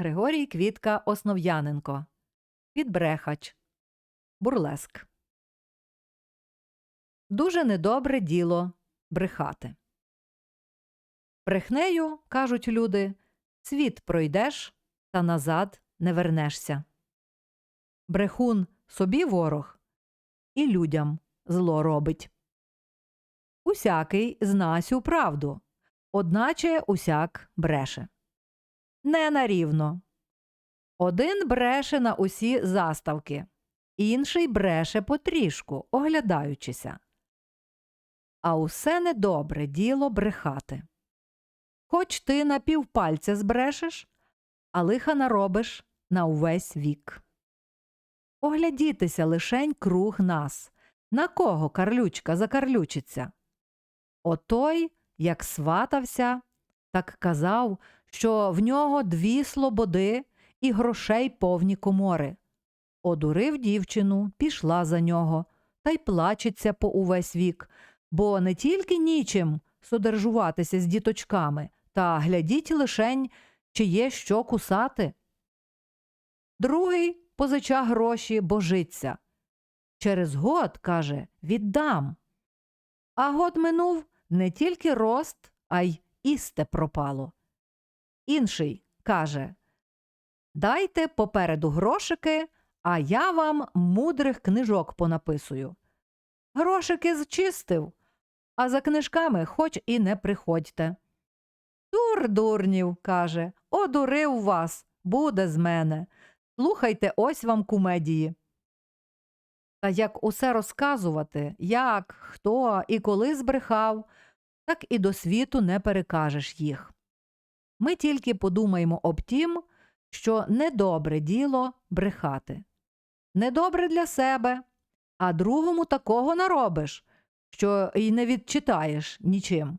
Григорій Квітка Основ'яненко. Підбрехач. Бурлеск. Дуже недобре діло брехати. Брехнею, кажуть люди, світ пройдеш, та назад не вернешся. Брехун собі ворог і людям зло робить. Усякий зна сю правду, одначе усяк бреше. Не нарівно. Один бреше на усі заставки, інший бреше потрішку, оглядаючися. А усе недобре діло брехати. Хоч ти на півпальця збрешеш, а лиха наробиш на увесь вік. Оглядітеся лишень круг нас, на кого карлючка закарлючиться. Отой, як сватався, так казав, що в нього дві слободи і грошей повні комори. Одурив дівчину, пішла за нього, та й плачеться по увесь вік, бо не тільки нічим содержуватися з діточками, та глядіть лишень, чи є що кусати. Другий позича гроші божиться. Через год, каже, віддам. А год минув не тільки рост, а й істе пропало. Інший каже Дайте попереду грошики, а я вам мудрих книжок понаписую. Грошики зчистив, а за книжками хоч і не приходьте. Дур дурнів, каже, одурив вас, буде з мене. Слухайте ось вам кумедії. Та як усе розказувати, як, хто і коли збрехав, так і до світу не перекажеш їх. Ми тільки подумаємо об тім, що недобре діло брехати. Недобре для себе, а другому такого наробиш, що й не відчитаєш нічим.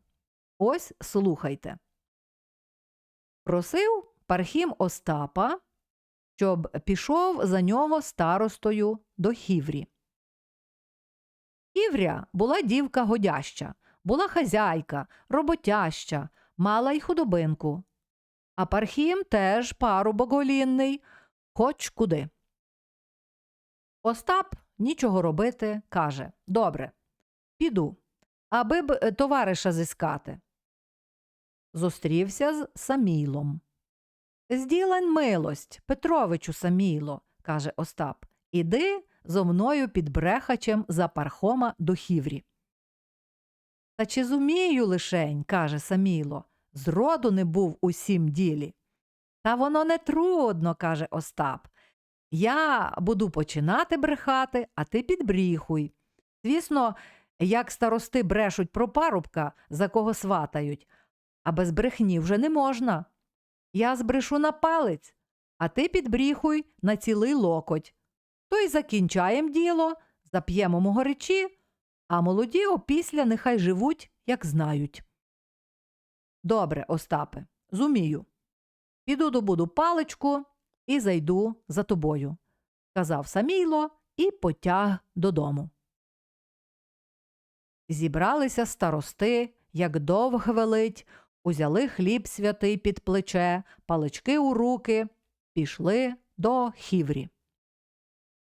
Ось слухайте. Просив Пархім Остапа, щоб пішов за нього старостою до Хіврі. Хівря була дівка годяща, була хазяйка, роботяща, мала й худобинку. А Пархім теж парубок голінний, хоч куди. Остап нічого робити, каже Добре, піду, аби б е, товариша зіскати. Зустрівся з Самілом. Зділань милость, Петровичу Саміло, каже Остап, іди зо мною під брехачем за пархома до хіврі. Та чи зумію лишень, каже Саміло, зроду не був у сім ділі. Та воно не трудно, каже Остап. Я буду починати брехати, а ти підбріхуй. Звісно, як старости брешуть про парубка, за кого сватають, а без брехні вже не можна. Я збрешу на палець, а ти підбріхуй на цілий локоть. То й закінчаєм діло, зап'ємо могоречі, а молоді опісля нехай живуть, як знають. Добре, Остапе, зумію. Піду добуду паличку і зайду за тобою, казав Самійло і потяг додому. Зібралися старости, як довг велить, узяли хліб святий під плече, палички у руки, пішли до хіврі.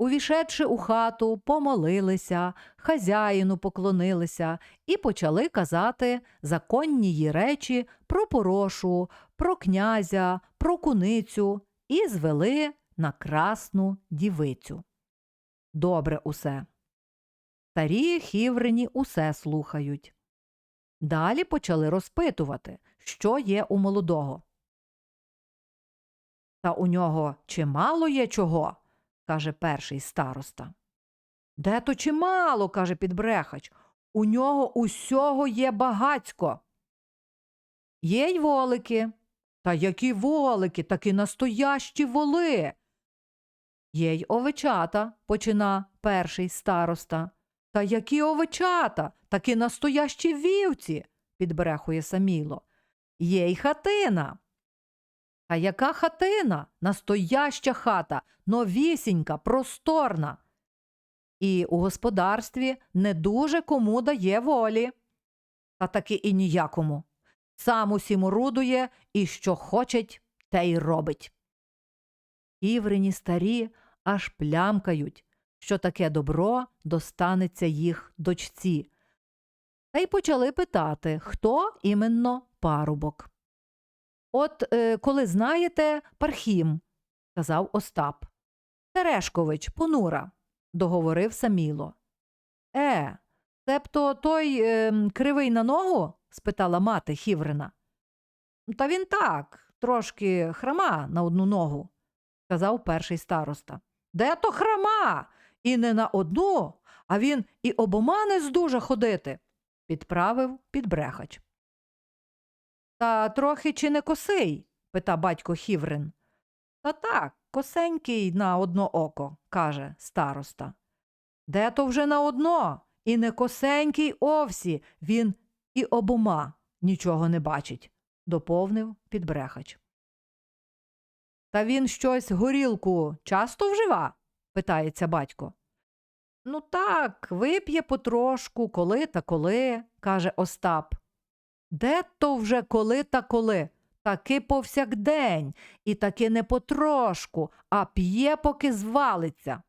Увішедши у хату, помолилися, хазяїну поклонилися і почали казати законні її речі про порошу, про князя, про куницю і звели на красну дівицю. Добре усе. Старі хіврині усе слухають. Далі почали розпитувати, що є у молодого. Та у нього чимало є чого, каже перший староста. Де то чимало, каже підбрехач. У нього усього є багацько. Є й волики. Та які волики, такі настоящі воли. Є й овечата, почина перший староста. Та які овечата, такі настоящі вівці, підбрехує Саміло. Є й хатина. А яка хатина? Настояща хата, новісінька, просторна. І у господарстві не дуже кому дає волі. Та таки і ніякому. Сам усім орудує і що хочеть, те й робить. Іврині старі аж плямкають, що таке добро достанеться їх дочці. Та й почали питати, хто іменно парубок. От е, коли знаєте, Пархім, сказав Остап. Терешкович, понура, договорив Саміло. Е, цебто той е, кривий на ногу? спитала мати Хіврина. Та він так, трошки храма на одну ногу, сказав перший староста. Де то храма? І не на одну, а він і обома не здуже ходити, підправив підбрехач. Та трохи чи не косий? пита батько Хіврин. Та так, косенький на одно око, каже староста. Де то вже на одно, і не косенький овсі, він і обома нічого не бачить, доповнив підбрехач. Та він щось горілку часто вжива? питається батько. Ну так, вип'є потрошку, коли та коли, каже Остап. Де то вже коли та коли? Таки повсякдень, і таки не потрошку, а п'є, поки звалиться.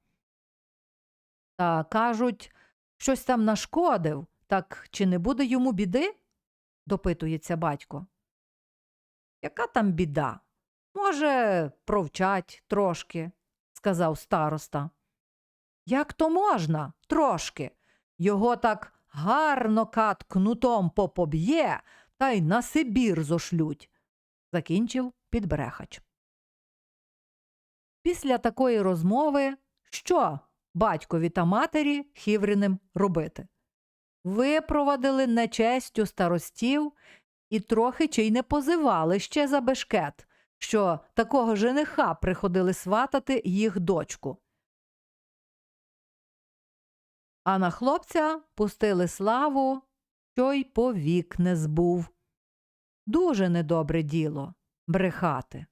Та кажуть, щось там нашкодив, так чи не буде йому біди? допитується батько. Яка там біда? Може, провчать трошки, сказав староста. Як то можна трошки? Його так гарно кат кнутом попоб'є, та й на Сибір зошлють, закінчив підбрехач. Після такої розмови що батькові та матері Хівриним робити? Випровадили нечестю старостів і трохи чи й не позивали ще за бешкет, що такого жениха приходили сватати їх дочку. А на хлопця пустили славу, що й повік не збув. Дуже недобре діло брехати.